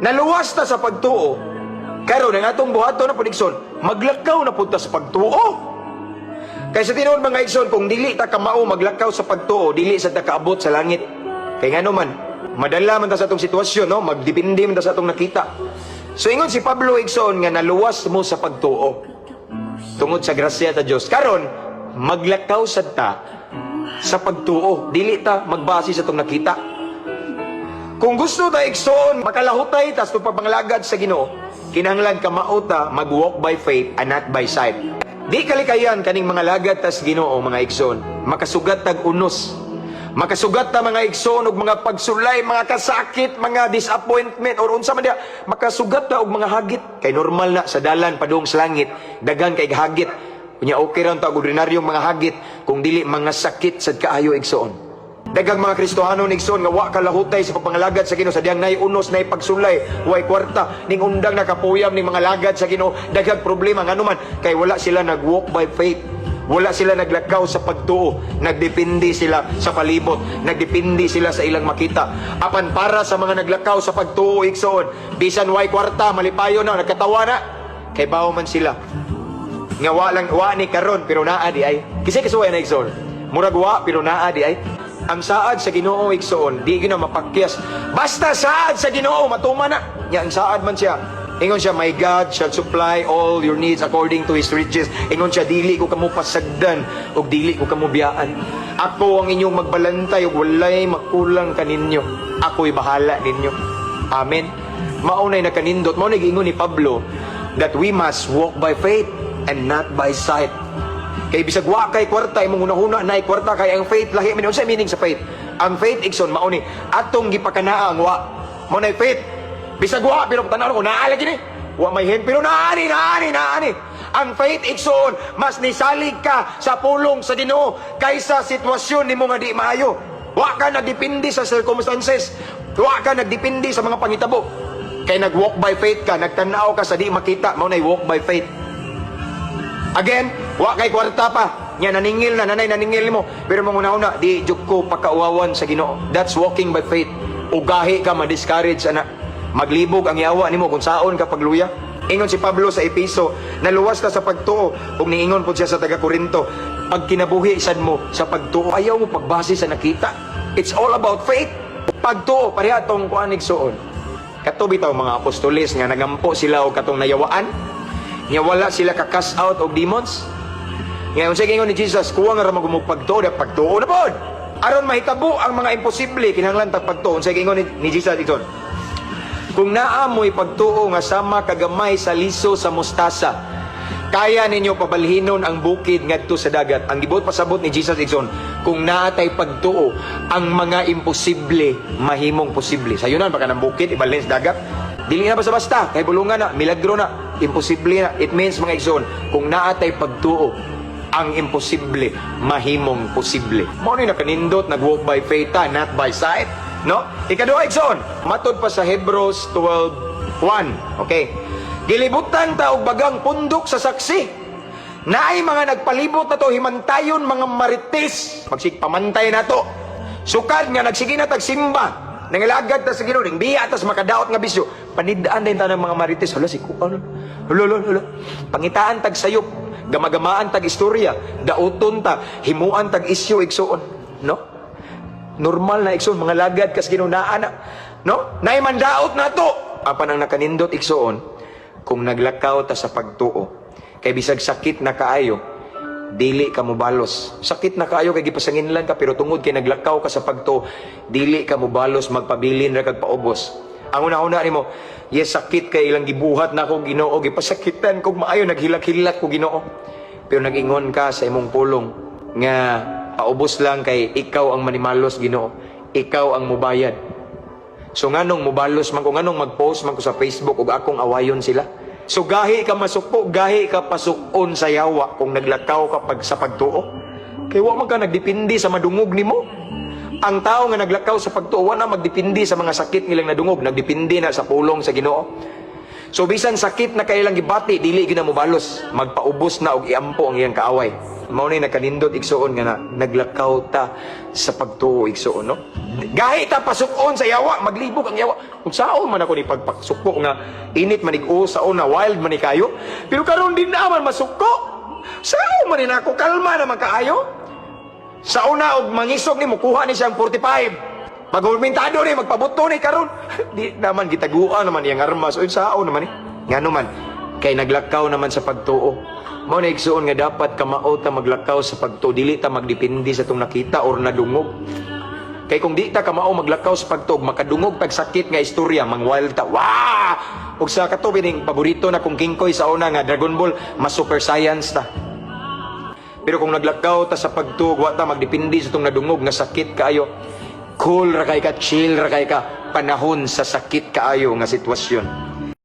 naluwas ta sa pagtuo, karon ang atong buhato na punikson, maglakaw na punta sa pagtuo. Kaya sa tinuod mga igsoon, kung dili ta kamao maglakaw sa pagtuo, dili sa ta kaabot sa langit. Kaya nga naman, madala man ta sa atong sitwasyon, no? magdipindi man ta sa atong nakita. So ingon si Pablo Igsoon nga naluwas mo sa pagtuo. Tungod sa grasya ta Dios. Karon, maglakaw sad ta sa pagtuo. Dili ta magbase sa atong nakita. Kung gusto ta igsoon, makalahutay tas pagpanglagad sa Ginoo, kinahanglan ka mauta mag-walk by faith and not by sight. Di kalikayan kaning mga lagad tas Ginoo mga igsoon, makasugat tag unos. Makasugat ta mga igsoon og mga pagsulay, mga kasakit, mga disappointment or unsa man dia, makasugat ta og mga hagit kay normal na sa dalan padung sa langit, daghan kay hagit. Kunya okay ra ta og ordinaryong mga hagit kung dili mga sakit sad kaayo igsoon. Dagang mga Kristohano nigson nga wa ka lahutay sa pagpangalagad sa Ginoo sa diyang nay unos nay pagsulay way kwarta ning undang nakapuyam ning mga lagad sa Ginoo daghang problema nganuman kay wala sila nag-walk by faith wala sila naglakaw sa pagtuo nagdepende sila sa palibot nagdepende sila sa ilang makita. Apan para sa mga naglakaw sa pagtuo igsoon bisan way kwarta malipayo na nagkatawa na. Kay bawo man sila nga wa lang wa ni karon pero naa di ay. Kasi kasuway na igsoon? Murag wa pero naa di ay ang saad sa Ginoo igsoon di gyud na mapakyas basta saad sa Ginoo matuma na. Nya ang saad man siya. Ingon siya my God shall supply all your needs according to his riches. Ingon siya dili ko kamo pasagdan ug dili ko kamo biyaan. Ako ang inyong magbalantay ug walay makulang kaninyo ako'y bahala ninyo. Amen. Maunay na kanindot. Mao ni giingon ni Pablo that we must walk by faith and not by sight Kay bisag wa kay kwarta imong hunahuna na kwarta kay ang faith lahi man unsa meaning sa faith. Ang faith igson mao ni atong gipakanaa ang wa. Mao na faith. Bisag wa pero tanaw ko naa lagi ni. Wa may hen pero naani naani naani. Ang faith igsoon mas nisalig ka sa pulong sa Ginoo kaysa sitwasyon nimo nga di maayo. Wa ka nagdepende sa circumstances. Wa ka nagdepende sa mga pangitabo. Kay nag-walk by faith ka, nagtanaw ka sa di makita, mao na walk by faith. Again, wa kay kwarta pa. Nya naningil na nanay naningil mo. Pero mga una di juk ko pakauwawan sa Ginoo. That's walking by faith. Ugahi ka ma-discourage ana. Maglibog ang yawa nimo kung saon ka pagluya. Ingon si Pablo sa Episo, naluwas ta sa pagtuo ug niingon pud siya sa taga Korinto, pag kinabuhi sad mo sa pagtuo, ayaw mo pagbase sa nakita. It's all about faith. Pagtuo pareha tong kuan igsoon. Katubi taw mga apostoles nga nagampo sila og katong nayawaan Nga wala sila ka-cast out of demons. Ngayon sa ingon ni Jesus, kuha nga ramang pagtuo na pagtuo na pod. Aron mahitabo ang mga imposible kinahanglan tag pagtuo. Sa ingon ni, Jesus ito. Kung naamoy pagtuo nga sama kagamay sa liso sa mustasa, kaya ninyo pabalhinon ang bukid ngadto sa dagat. Ang gibot pasabot ni Jesus Igson, kung naatay pagtuo, ang mga imposible mahimong posible. Sayunan baka ng bukid ibalhin sa dagat. Dili na basta-basta, kay bulungan na, milagro na, imposible na. It means mga igsoon, kung naatay pagtuo, ang imposible, mahimong posible. Mo ni nakanindot, nag-walk by faith, not by sight. No? Ikaduha, igsoon, matod pa sa Hebrews 12.1. Okay. Gilibutan ta og bagang pundok sa saksi. Naay mga nagpalibot na to, himantayon mga marites. Magsigpamantay na to. Sukad nga nagsige na tagsimba. Nangilagad ta sa Ginoo ning biya tas makadaot nga bisyo. Panidaan din ta ng mga marites. Hala si kuan. Hala hala. Pangitaan tag sayop, gamagamaan tag istorya, dauton ta, himuan tag isyu igsuon, no? Normal na igsuon mga lagad kas ginunaan na, no? Nay mandaot na to. Apan ang nakanindot igsuon kung naglakaw ta sa pagtuo. Kay bisag sakit na kaayo, dili ka mubalos. Sakit na kaayo kay gipasanginlan ka pero tungod kay naglakaw ka sa pagto, dili ka mubalos magpabilin ra kag paubos. Ang una-una nimo, yes sakit kay ilang gibuhat na ako Ginoo, gipasakitan kog maayo naghilak-hilak ko Ginoo. Pero nag-ingon ka sa imong pulong nga paubos lang kay ikaw ang manimalos Ginoo. Ikaw ang mubayad. So nganong mubalos man ko nganong mag-post man ko sa Facebook ug akong awayon sila. So gahi ka masuko, gahi ka pasukon sa yawa kung naglakaw ka pag sa pagtuo. Kay wa man ka nagdepende sa madungog nimo. Ang tao nga naglakaw sa pagtuo wa na magdepende sa mga sakit nilang nadungog, nagdepende na sa pulong sa Ginoo. So bisan sakit na kailang gibati, dili gyud na mobalos, magpaubos na og iampo ang iyang kaaway. mao ni nakanindot igsuon nga na, naglakaw ta sa pagtuo igsuon no? Gahi ta pasukon sa yawa maglibog ang yawa. Kung sao man ako ni pagpasuko nga init manig sa una wild man kayo pero karon din naman masuko. Sao man ni nako kalma naman kaayo sa una og mangisog ni mo kuha ni siyang 45 pagurmentado ni magpabuto ni karon. Di naman gitaguan naman iyang armas. O sao naman ni ngano man kay naglakaw naman sa pagtuo. Mao na igsuon nga dapat kamao ta maglakaw sa pagtuo. Dili ta magdepende sa tong nakita or nadungog. Kay kung di ta kamao maglakaw sa pagtuog makadungog tag sakit nga istorya mang wild ta wow ug sa katubi ning paborito na kong kingkoy sa una nga Dragon Ball mas super science ta pero kung naglakaw ta sa pagtuog, wa ta magdepende sa itong nadungog nga sakit kaayo. Cool ra kay ka, chill ra kay ka, panahon sa sakit kaayo nga sitwasyon.